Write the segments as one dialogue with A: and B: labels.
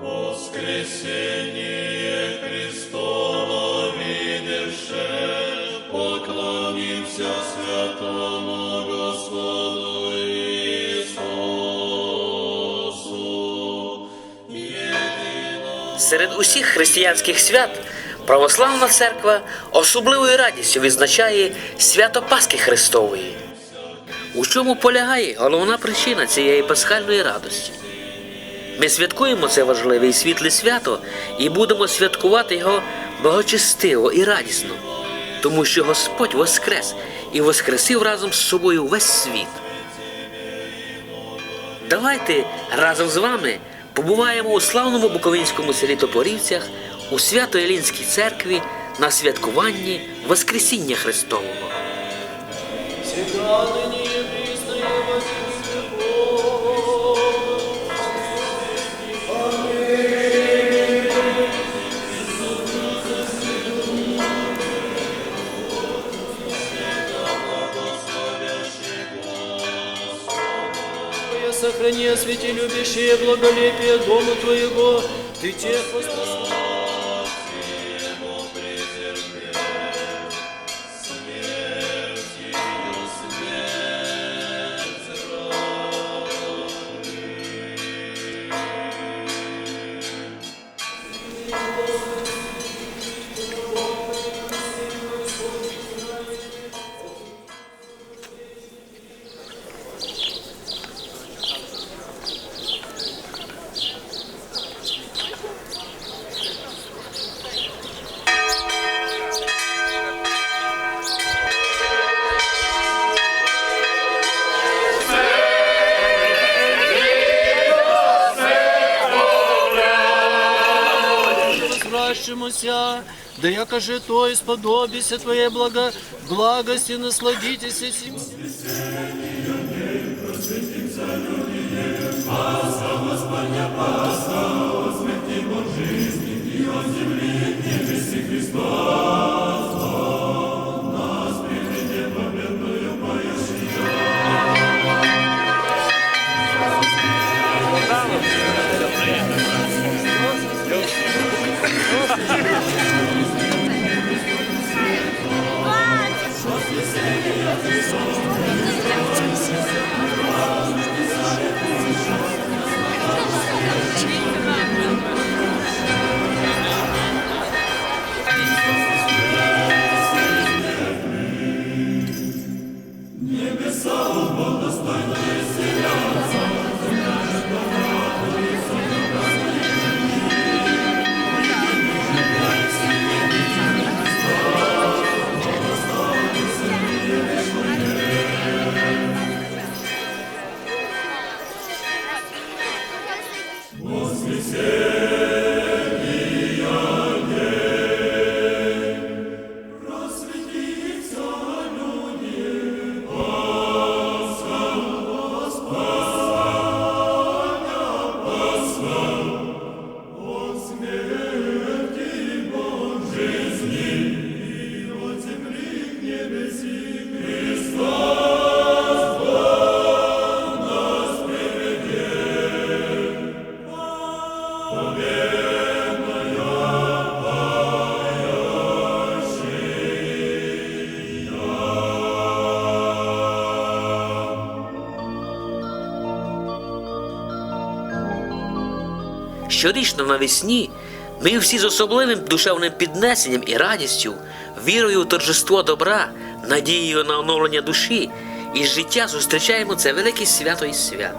A: Воскресение Христово поклонимся святому Господу.
B: Серед усіх християнських свят православна церква особливою радістю відзначає свято Пасхи Христової. У чому полягає головна причина цієї пасхальної радості? Ми святкуємо це важливе і світле свято і будемо святкувати його благочестиво і радісно, тому що Господь воскрес і воскресив разом з собою весь світ. Давайте разом з вами побуваємо у славному буковинському селі Топорівцях у Свято-Елінській церкві на святкуванні Воскресіння Христового.
C: Сохрани, любящие благолепие Дому Твоего, Ты тех воспаси. Возвращемуся, да каже, то исподобися Твоей благо, благости насладитесь сим.
B: Щорічно навесні ми всі з особливим душевним піднесенням і радістю, вірою у торжество добра, надією на оновлення душі і життя зустрічаємо це велике свято і свят.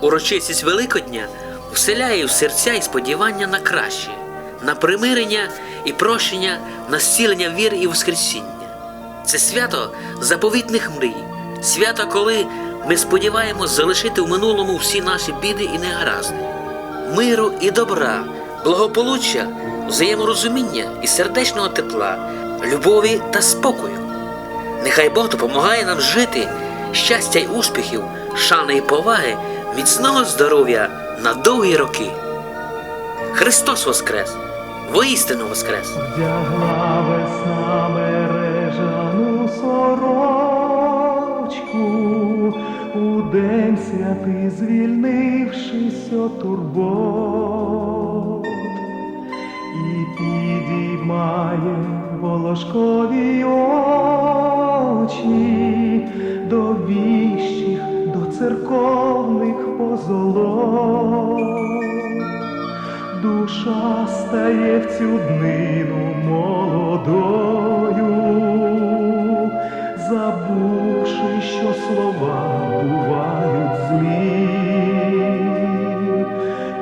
B: Урочистість Великодня вселяє в серця і сподівання на краще, на примирення і прощення, на зцілення віри і воскресіння. Це свято заповітних мрій, свято, коли ми сподіваємось залишити в минулому всі наші біди і негаразди, миру і добра, благополуччя, взаєморозуміння і сердечного тепла, любові та спокою. Нехай Бог допомагає нам жити щастя й успіхів, шани і поваги, міцного здоров'я на довгі роки. Христос Воскрес! Воістину Воскрес!
D: день святий, звільнившись от турбот, і підіймає волошкові очі до віщих, до церковних позолот. Душа стає в цю днину молодою. забудь забувши, що слова бувають злі,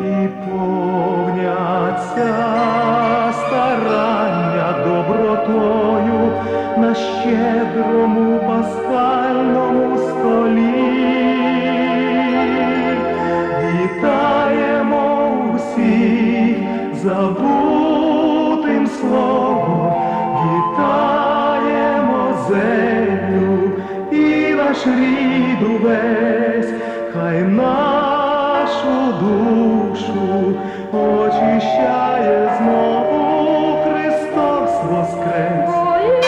D: і повняться старання добротою на щедрому пасхальному столі. Вітаємо усіх забутим світ весь, хай нашу душу очищає знову Христос Воскрес.